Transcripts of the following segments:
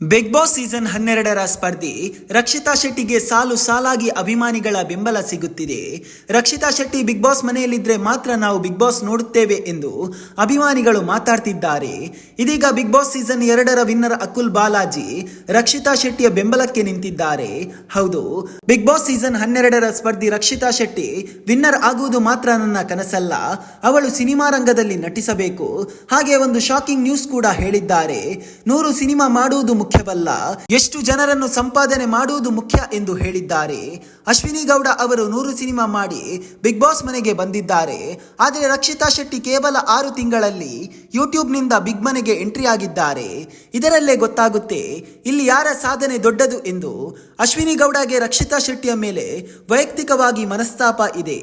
Big Boss season ಹನ್ನೆರಡರ ಸ್ಪರ್ಧಿ ರಕ್ಷಿತಾ ಶೆಟ್ಟಿಗೆ ಸಾಲು ಸಾಲಾಗಿ ಅಭಿಮಾನಿಗಳ ಬೆಂಬಲ ಸಿಗುತ್ತಿದೆ. ರಕ್ಷಿತಾ ಶೆಟ್ಟಿ ಬಿಗ್ ಬಾಸ್ ಮನೆಯಲ್ಲಿದ್ರೆ ಮಾತ್ರ ನಾವು ಬಿಗ್ ಬಾಸ್ ನೋಡುತ್ತೇವೆ ಎಂದು ಅಭಿಮಾನಿಗಳು ಮಾತಾಡ್ತಿದ್ದಾರೆ. ಇದೀಗ ಬಿಗ್ ಬಾಸ್ ಸೀಸನ್ ಎರಡರ ವಿನ್ನರ್ ಅಕುಲ್ ಬಾಲಾಜಿ ರಕ್ಷಿತಾ ಶೆಟ್ಟಿಯ ಬೆಂಬಲಕ್ಕೆ ನಿಂತಿದ್ದಾರೆ. ಹೌದು ಬಿಗ್ ಬಾಸ್ ಸೀಸನ್ ಹನ್ನೆರಡರ ಸ್ಪರ್ಧಿ ರಕ್ಷಿತಾ ಶೆಟ್ಟಿ ವಿನ್ನರ್ ಆಗುವುದು ಮಾತ್ರ ನನ್ನ ಕನಸಲ್ಲ. ಅವಳು ಸಿನಿಮಾ ರಂಗದಲ್ಲಿ ನಟಿಸಬೇಕು. ಹಾಗೆ ಒಂದು ಶಾಕಿಂಗ್ ನ್ಯೂಸ್ ಕೂಡ ಹೇಳಿದ್ದಾರೆ. ನೂರು ಸಿನಿಮಾ ಮಾಡುವುದು ಮುಖ್ಯವಲ್ಲ. ಎಷ್ಟು ಜನರನ್ನು ಸಂಪಾದನೆ ಮಾಡುವುದು ಮುಖ್ಯ ಎಂದು ಹೇಳಿದ್ದಾರೆ. ಅಶ್ವಿನಿ ಗೌಡ ಅವರು ನೂರು ಸಿನಿಮಾ ಮಾಡಿ ಬಿಗ್ ಬಾಸ್ ಮನೆಗೆ ಬಂದಿದ್ದಾರೆ. ಆದರೆ ರಕ್ಷಿತಾ ಶೆಟ್ಟಿ ಕೇವಲ ಆರು ತಿಂಗಳಲ್ಲಿ ಯೂಟ್ಯೂಬ್ನಿಂದ ಬಿಗ್ ಮನೆಗೆ ಎಂಟ್ರಿ ಆಗಿದ್ದಾರೆ. ಇದರಲ್ಲೇ ಗೊತ್ತಾಗುತ್ತೆ, ಇಲ್ಲಿ ಯಾರ ಸಾಧನೆ ದೊಡ್ಡದು ಎಂದು ಅಶ್ವಿನಿ ಗೌಡಗೆ ರಕ್ಷಿತಾ ಶೆಟ್ಟಿಯ ಮೇಲೆ ವೈಯಕ್ತಿಕವಾಗಿ ಮನಸ್ತಾಪ ಇದೆ.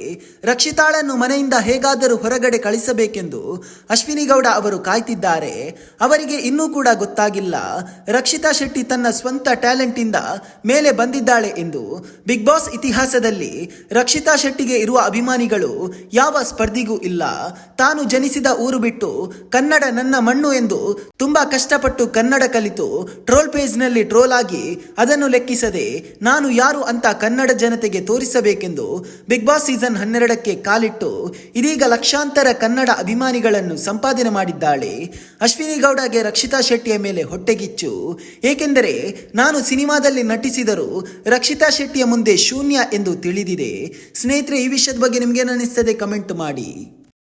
ರಕ್ಷಿತಾಳನ್ನು ಮನೆಯಿಂದ ಹೇಗಾದರೂ ಹೊರಗಡೆ ಕಳಿಸಬೇಕೆಂದು ಅಶ್ವಿನಿ ಗೌಡ ಅವರು ಕಾಯ್ತಿದ್ದಾರೆ. ಅವರಿಗೆ ಇನ್ನೂ ಕೂಡ ಗೊತ್ತಾಗಿಲ್ಲ, ರಕ್ಷಿತಾ ಶೆಟ್ಟಿ ತನ್ನ ಸ್ವಂತ ಟ್ಯಾಲೆಂಟ್ ಇಂದ ಮೇಲೆ ಬಂದಿದ್ದಾಳೆ ಎಂದು ಬಿಗ್ ಬಾಸ್ ಇತಿಹಾಸದಲ್ಲಿ ರಕ್ಷಿತಾ ಶೆಟ್ಟಿಗೆ ಇರುವ ಅಭಿಮಾನಿಗಳು ಯಾವ ಸ್ಪರ್ಧಿಗೂ ಇಲ್ಲ. ತಾನು ಜನಿಸಿದ ಊರು ಬಿಟ್ಟು ನನ್ನ ಮಣ್ಣು ಎಂದು ತುಂಬಾ ಕಷ್ಟಪಟ್ಟು ಕನ್ನಡ ಕಲಿತು ಟ್ರೋಲ್ ಪೇಜ್ನಲ್ಲಿ ಟ್ರೋಲ್ ಆಗಿ ಅದನ್ನು ಲೆಕ್ಕಿಸದೆ ನಾನು ಯಾರು ಅಂತ ಕನ್ನಡ ಜನತೆಗೆ ತೋರಿಸಬೇಕೆಂದು ಬಿಗ್ ಬಾಸ್ ಸೀಸನ್ ಹನ್ನೆರಡಕ್ಕೆ ಕಾಲಿಟ್ಟು ಇದೀಗ ಲಕ್ಷಾಂತರ ಕನ್ನಡ ಅಭಿಮಾನಿಗಳನ್ನು ಸಂಪಾದನೆ ಮಾಡಿದ್ದಾಳೆ. ಅಶ್ವಿನಿ ಗೌಡಗೆ ರಕ್ಷಿತಾ ಶೆಟ್ಟಿಯ ಮೇಲೆ ಹೊಟ್ಟೆಗಿಚ್ಚು. ಏಕೆಂದರೆ ನಾನು ಸಿನಿಮಾದಲ್ಲಿ ನಟಿಸಿದರೂ ರಕ್ಷಿತಾ ಶೆಟ್ಟಿಯ ಮುಂದೆ ಶೂನ್ಯ ಎಂದು ತಿಳಿದಿದೆ. ಸ್ನೇಹಿತರೆ, ಈ ವಿಷಯದ ಬಗ್ಗೆ ನಿಮಗೆ ಅನಿಸ್ತದೆ ಕಮೆಂಟ್ ಮಾಡಿ.